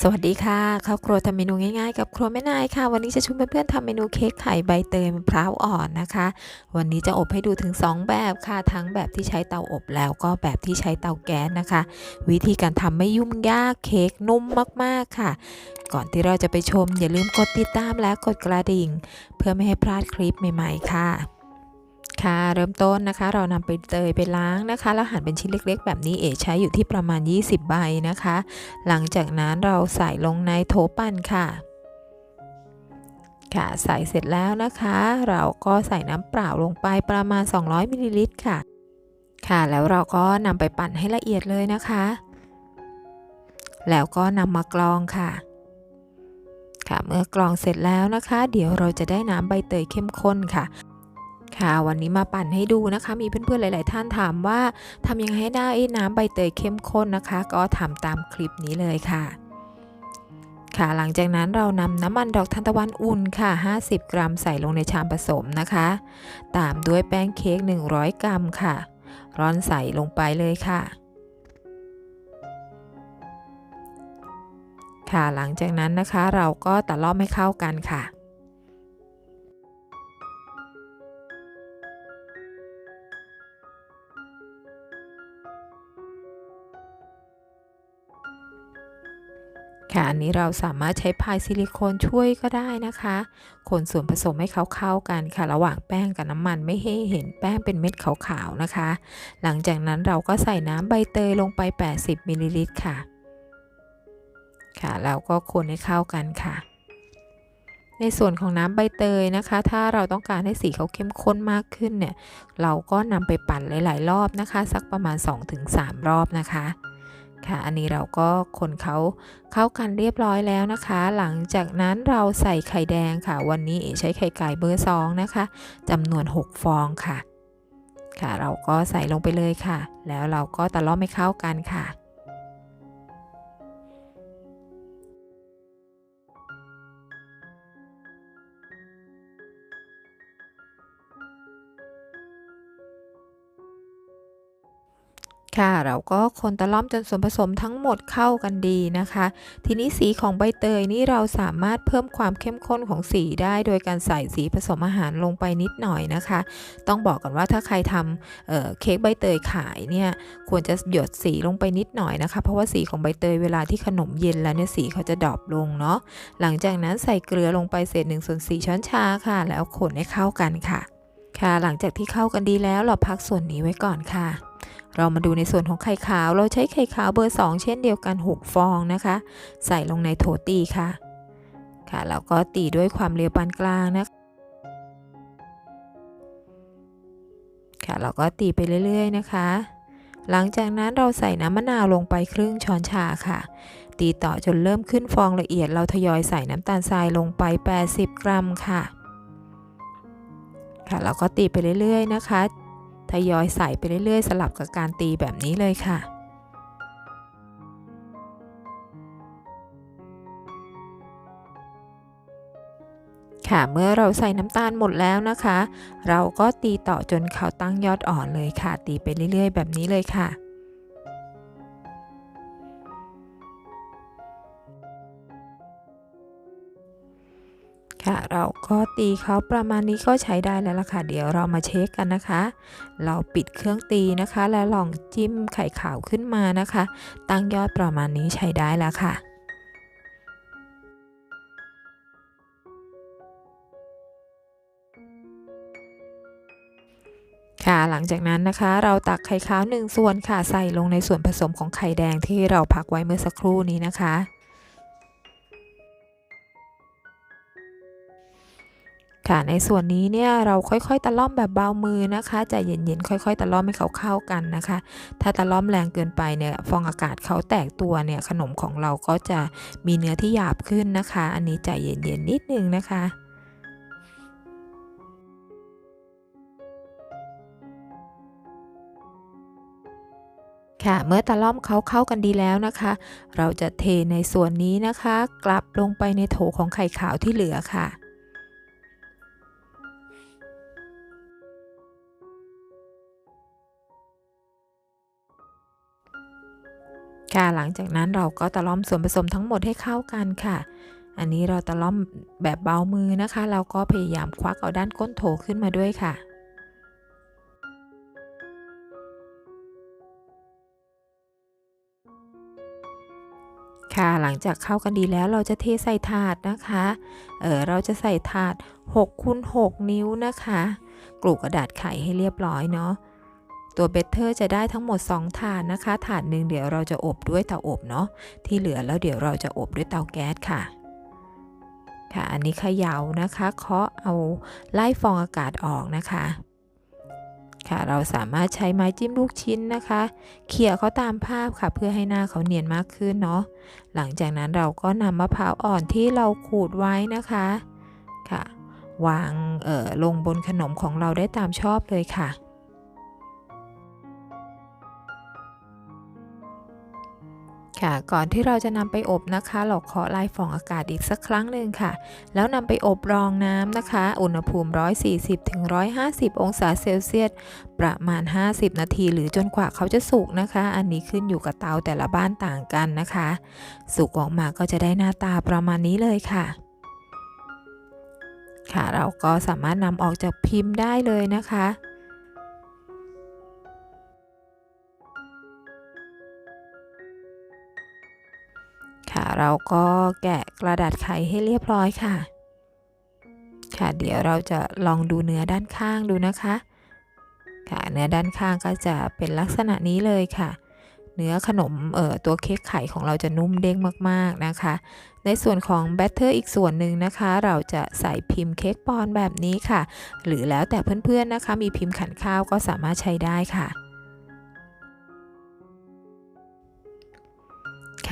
สวัสดีค่ะข้าวครัวทำเมนูง่ายๆ กับครัวแม่นายค่ะ วันนี้จะชวนเพื่อนๆทำเมนูเค้กไข่ใบเตยมะพร้าวอ่อนนะคะ วันนี้จะอบให้ดูถึง 2 แบบค่ะ ทั้งแบบที่ใช้เตาอบแล้วก็แบบที่ใช้เตาแก๊สนะคะ วิธีการทำไม่ยุ่งยากเค้กนุ่มมากๆค่ะ ก่อนที่เราจะไปชม อย่าลืมกดติดตามและกดกระดิ่ง เพื่อไม่ให้พลาดคลิปใหม่ๆค่ะ ค่ะเริ่มต้นนะคะ เรานำไปเตยไปล้างนะคะ แล้วหั่นเป็นชิ้นเล็ก ๆ แบบนี้เอใช้อยู่ที่ประมาณ 20 ใบนะคะ หลังจากนั้นเราใส่ลงในโถปั่นค่ะ ค่ะใส่เสร็จแล้วนะคะ เราก็ใส่น้ำเปล่าลงไปประมาณ 200มิลลิลิตรค่ะ ค่ะแล้วเราก็นำไปปั่นให้ละเอียดเลยนะคะ แล้วก็นำมากรองค่ะค่ะเมื่อกรองเสร็จแล้วนะคะ เดี๋ยวเราจะได้น้ำใบเตยเข้มข้นค่ะ ค่ะวันนี้มาปั่นให้ดูนะคะ มีเพื่อนๆหลาย ๆ ท่านถามว่าทำยังไงให้ได้น้ำใบเตยเข้มข้นนะคะ ก็ทำตามคลิปนี้เลยค่ะ ค่ะหลังจากนั้นเรานำน้ำมันดอกทานตะวันอุ่นค่ะ 50 กรัมใส่ลงในชามผสมนะคะ ตามด้วยแป้งเค้ก100 กรัมค่ะร้อนใส่ลงไปเลยค่ะค่ะหลังจากนั้นนะคะเราก็ตะล่อมให้เข้ากันค่ะ ค่ะอันนี้เราสามารถใช้พายซิลิโคนช่วยก็ได้นะคะ คนส่วนผสมให้เขาเข้ากันค่ะ ระหว่างแป้งกับน้ำมันไม่ให้เห็นแป้งเป็นเม็ดขาวๆนะคะ หลังจากนั้นเราก็ใส่น้ำใบเตยลงไป 80มิลลิลิตรค่ะ ค่ะแล้วก็คนให้เข้ากันค่ะ ในส่วนของน้ำใบเตยนะคะ ถ้าเราต้องการให้สีเขาเข้มข้นมากขึ้นเนี่ย เราก็นำไปปั่นหลาย ๆ รอบนะคะ สักประมาณ 2-3 รอบนะคะ ค่ะ อันนี้เราก็คนเขาเข้ากันเรียบร้อยแล้วนะคะ หลังจากนั้นเราใส่ไข่แดงค่ะ วันนี้เอใช้ไข่ไก่เบอร์ 2 นะคะจำนวน 6 ฟองค่ะ ค่ะ เราก็ใส่ลงไปเลยค่ะ แล้วเราก็ตะล่อมให้เข้ากันค่ะ ค่ะ เราก็คนตะล่อมจนส่วนผสมทั้งหมดเข้ากันดีนะคะ ทีนี้สีของใบเตยนี่เราสามารถเพิ่มความเข้มข้นของสีได้โดยการใส่สีผสมอาหารลงไปนิดหน่อยนะคะ ต้องบอกก่อนว่าถ้าใครทำเเค้กใบเตยขายเนี่ยควรจะหยดสีลงไปนิดหน่อยนะคะ เพราะว่าสีของใบเตยเวลาที่ขนมเย็นแล้วเนี่ยสีเขาจะดรอปลงเนาะหลังจากนั้นใส่เกลือลงไปเศษ1ส่วน4ช้อนชาค่ะ แล้วคนให้เข้ากันค่ะ ค่ะ หลังจากที่เข้ากันดีแล้วเราพักส่วนนี้ไว้ก่อนค่ะ เรามาดูในส่วนของไข่ขาว เราใช้ไข่ขาวเบอร์ 2 เช่นเดียวกัน 6 ฟองนะคะ ใส่ลงในโถตีค่ะ ค่ะแล้วก็ตีด้วยความเร็วปานกลางนะค่ะเราก็ตีไปเรื่อยๆนะคะ หลังจากนั้นเราใส่น้ำมะนาวลงไปครึ่งช้อนชาค่ะ ตีต่อจนเริ่มขึ้นฟองละเอียด เราทยอยใส่น้ำตาลทรายลงไป 80 กรัมค่ะ ค่ะเราก็ตีไปเรื่อยๆนะคะ ทยอยใส่ไปเรื่อยๆ สลับกับการตีแบบนี้เลยค่ะค่ะเมื่อเราใส่น้ำตาลหมดแล้วนะคะ เราก็ตีต่อจนเขาตั้งยอดอ่อนเลยค่ะ ตีไปเรื่อยๆ แบบนี้เลยค่ะ ค่ะเราก็ตีเขาประมาณนี้ก็ใช้ได้แล้วล่ะค่ะ เดี๋ยวเรามาเช็คกันนะคะ เราปิดเครื่องตีนะคะ แล้วลองจิ้มไข่ขาวขึ้นมานะคะ ตั้งยอดประมาณนี้ใช้ได้แล้วค่ะค่ะหลังจากนั้นนะคะเราตักไข่ขาว1ส่วนค่ะใส่ลงในส่วนผสมของไข่แดงที่เราพักไว้เมื่อสักครู่นี้นะคะ ค่ะในส่วนนี้เนี่ยเราค่อยๆ ตะล่อมแบบเบามือนะคะใจเย็นๆค่อยๆ ตะล่อมให้เขาเข้ากันนะคะ ถ้าตะล่อมแรงเกินไปเนี่ยฟองอากาศเขาแตกตัวเนี่ยขนมของเราก็จะมีเนื้อที่หยาบขึ้นนะคะ อันนี้ใจเย็นๆนิดนึงนะคะค่ะเมื่อตะล่อมเขาเข้ากันดีแล้วนะคะ เราจะเทในส่วนนี้นะคะ กลับลงไปในโถของไข่ขาวที่เหลือค่ะ ค่ะหลังจากนั้นเราก็ตะล่อมส่วนผสมทั้งหมดให้เข้ากันค่ะ อันนี้เราตะล่อมแบบเบามือนะคะ เราก็พยายามควักเอาด้านก้นโถขึ้นมาด้วยค่ะค่ะหลังจากเข้ากันดีแล้วเราจะเทใส่ถาดนะคะ เออเราจะใส่ถาด6คูณ6นิ้วนะคะ กลูกกระดาษไขให้เรียบร้อยเนาะ ตัวเบเตอร์จะได้ทั้งหมด 2 ถาดนะคะ ถาดหนึ่งเดี๋ยวเราจะอบด้วยเตาอบเนาะ ที่เหลือแล้วเดี๋ยวเราจะอบด้วยเตาแก๊สค่ะ ค่ะ อันนี้เขย่านะคะ เคาะเอาไล่ฟองอากาศออกนะคะ ค่ะ เราสามารถใช้ไม้จิ้มลูกชิ้นนะคะ เขี่ยเขาตามภาพค่ะ เพื่อให้หน้าเขาเนียนมากขึ้นเนาะ หลังจากนั้นเราก็นำมะพร้าวอ่อนที่เราขูดไว้นะคะ ค่ะ วางเอ่อลงบนขนมของเราได้ตามชอบเลยค่ะ ค่ะก่อนที่เราจะนำไปอบนะคะ เราเคาะไล่ฟองอากาศอีกสักครั้งหนึ่งค่ะ แล้วนำไปอบรองน้ำนะคะ อุณหภูมิ 140-150 องศาเซลเซียส ประมาณ 50 นาที หรือจนกว่าเขาจะสุกนะคะ อันนี้ขึ้นอยู่กับเตาแต่ละบ้านต่างกันนะคะ สุกออกมาก็จะได้หน้าตาประมาณนี้เลยค่ะค่ะเราก็สามารถนำออกจากพิมพ์ได้เลยนะคะ เราก็แกะกระดาษไขให้เรียบร้อยค่ะ ค่ะ เดี๋ยวเราจะลองดูเนื้อด้านข้างดูนะคะ ค่ะ เนื้อด้านข้างก็จะเป็นลักษณะนี้เลยค่ะ เนื้อขนมเอ่อตัวเค้กไข่ของเราจะนุ่มเด้งมากๆนะคะ ในส่วนของแบตเตอร์อีกส่วนหนึ่งนะคะ เราจะใส่พิมพ์เค้กปอนแบบนี้ค่ะ หรือแล้วแต่เพื่อนๆนะคะ มีพิมพ์ขันข้าวก็สามารถใช้ได้ค่ะ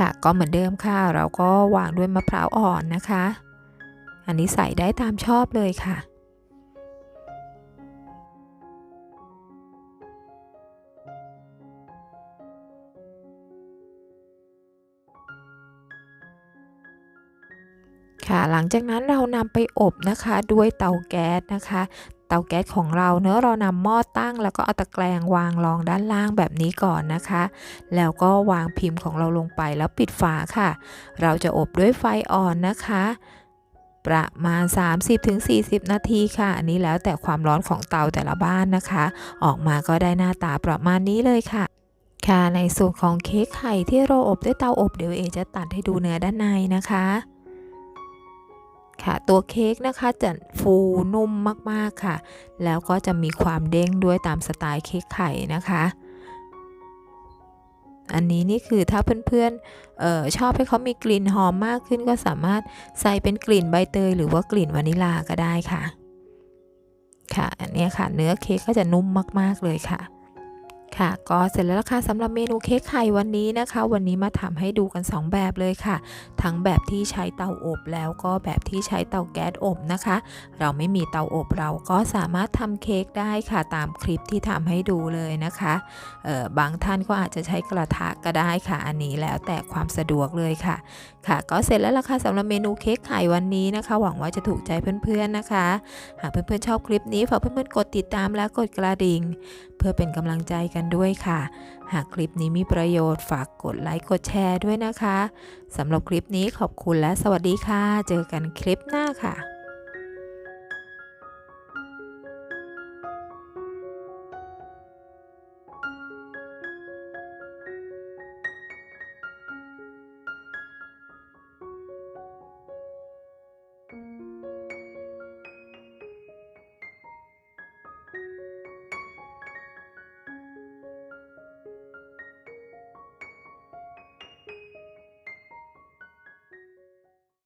ค่ะ ก็เหมือนเดิมค่ะ เราก็วางด้วยมะพร้าวอ่อนนะคะ อันนี้ใส่ได้ตามชอบเลยค่ะค่ะหลังจากนั้นเรานำไปอบนะคะด้วยเตาแก๊สนะคะ เตาแก๊สของเราเนื้อเรานำหม้อตั้ง แล้วก็เอาตะแกรงวางรองด้านล่างแบบนี้ก่อนนะคะ แล้วก็วางพิมพ์ของเราลงไปแล้วปิดฝาค่ะ เราจะอบด้วยไฟอ่อนนะคะ ประมาณ 30-40 นาทีค่ะ อันนี้แล้วแต่ความร้อนของเตาแต่ละบ้านนะคะ ออกมาก็ได้หน้าตาประมาณนี้เลยค่ะค่ะในส่วนของเค้กไข่ที่เราอบด้วยเตาอบเดี๋ยวเอจะตัดให้ดูเนื้อด้านในนะคะ ค่ะ ตัวเค้กนะคะจะฟูนุ่มมากๆค่ะ แล้วก็จะมีความเด้งด้วยตามสไตล์เค้กไข่นะคะ อันนี้นี่คือถ้าเพื่อนๆออชอบให้เขามีกลิ่นหอมมากขึ้นก็สามารถใส่เป็นกลิ่นใบเตยหรือว่ากลิ่นวานิลาก็ได้ค่ะ ค่ะอันนี้ค่ะ เนื้อเค้กก็จะนุ่มมากๆเลยค่ะ ค่ะ ก็เสร็จแล้วค่ะสำหรับเมนูเค้กไข่วันนี้นะคะ วันนี้มาทำให้ดูกัน 2 แบบเลยค่ะ ทั้งแบบที่ใช้เตาอบแล้วก็แบบที่ใช้เตาแก๊สอบนะคะ เราไม่มีเตาอบเราก็สามารถทำเค้กได้ค่ะตามคลิปที่ทำให้ดูเลยนะคะออบางท่านก็อาจจะใช้กระทะก็ได้ค่ะ อันนี้แล้วแต่ความสะดวกเลยค่ะ ค่ะ ก็เสร็จแล้วล่ะค่ะสำหรับเมนูเค้กไข่วันนี้นะคะ หวังว่าจะถูกใจเพื่อนๆนะคะ หากเพื่อนๆชอบคลิปนี้ฝากเพื่อนๆกดติดตามและกดกระดิ่ง เพื่อเป็นกำลังใจกันด้วยค่ะ หากคลิปนี้มีประโยชน์ฝากกดไลค์กดแชร์ด้วยนะคะสำหรับคลิปนี้ขอบคุณและสวัสดีค่ะ เจอกันคลิปหน้าค่ะ